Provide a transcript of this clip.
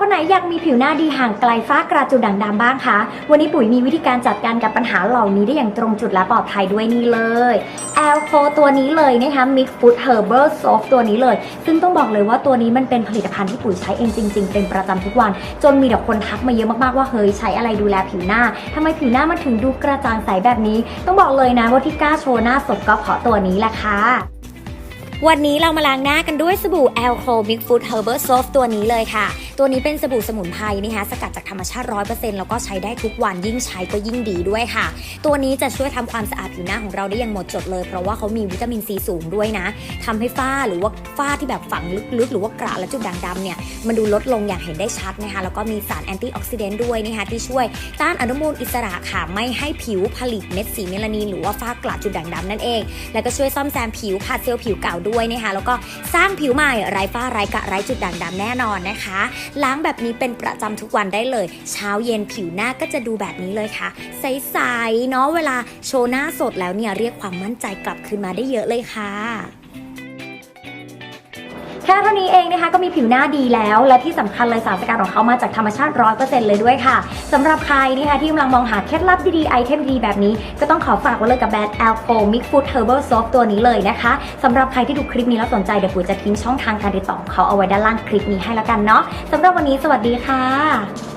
คนไหนอยากมีผิวหน้าดีห่างไกลฟ้ากระจุดด่างดำบ้างคะ วันนี้ปุ๋ยมีวิธีการจัดการกับปัญหาเหล่านี้ได้อย่างตรงจุดและปลอดภัยด้วยนี่เลยแอลโคตัวนี้เลยนะคะ Mix Food Herbal Soap ตัวนี้เลย ซึ่งต้องบอกเลยว่าตัวนี้มันเป็นผลิตภัณฑ์ที่ปุ๋ยใช้เองจริง ๆ เป็นประจำทุกวัน จนมีแต่คนทักมาเยอะมากๆว่าเฮ้ยใช้อะไรดูแลผิวหน้าทำไมผิวหน้ามันถึงดูกระจ่างใสแบบนี้ ต้องบอกเลยนะว่าที่กล้าโชว์หน้าสดก็เพราะตัวนี้แหละค่ะวันนี้เรามาล้างหน้ากันด้วยสบู่ a l c o Mix Food Herbal Soap ตัวนี้เลยค่ะ ตัวนี้เป็นสบู่สมุนไพรนะคะสกัดจากธรรมชาติ 100%แล้วก็ใช้ได้ทุกวันยิ่งใช้ก็ยิ่งดีด้วยค่ะ ตัวนี้จะช่วยทำความสะอาดผิวหน้าของเราได้อย่างหมดจดเลย เพราะว่าเขามีวิตามินซีสูงด้วยนะทำให้ฝ้าหรือว่าฝ้าที่แบบฝังลึกๆ หรือว่ากระและจุดด่างดำเนี่ยมันดูลดลงอย่างเห็นได้ชัดนะคะแล้วก็มีสารแอนตี้ออกซิเดนต์ด้วยนะคะที่ช่วยต้านอนุมูลอิสระค่ะไม่ให้ผิวผลิตเม็ดสีเมลานินหรือว่าฝ้ากระจุดด่างดำนั่นเอง แล้วก็ช่วยซ่อมแซมผิวขาดเซลล์ผิวเก่าด้วยนะคะแล้วก็สร้างผิวใหม่ไร้ฝ้าไร้กระไร้จุดด่างดำแน่นอนนะคะล้างแบบนี้เป็นประจำทุกวันได้เลย เช้าเย็นผิวหน้าก็จะดูแบบนี้เลยค่ะ ใสๆเนาะเวลาโชว์หน้าสดแล้วเนี่ยเรียกความมั่นใจกลับคืนมาได้เยอะเลยค่ะ ค่เท่านี้เองนะคะก็มีผิวหน้าดีแล้ว และที่สำคัญเลยสารสกัดของเขามาจากธรรมชาติ100%เลยด้วยค่ะสำหรับใครนะคะที่กำลังมองหาเคล็ดลับดีๆไอเทมดีแบบนี้ ก็ต้องขอฝากไว้เลยกับแบรนด์ Alco Mix Food Herbal Soap ตัวนี้เลยนะคะสำหรับใครที่ดูคลิปนี้แล้วสนใจเดี๋ยวปุ๋ยจะทิ้งช่องทางการติดต่อของเขาเอาไว้ด้านล่างคลิปนี้ให้แล้วกันเนาะสำหรับวันนี้สวัสดีค่ะ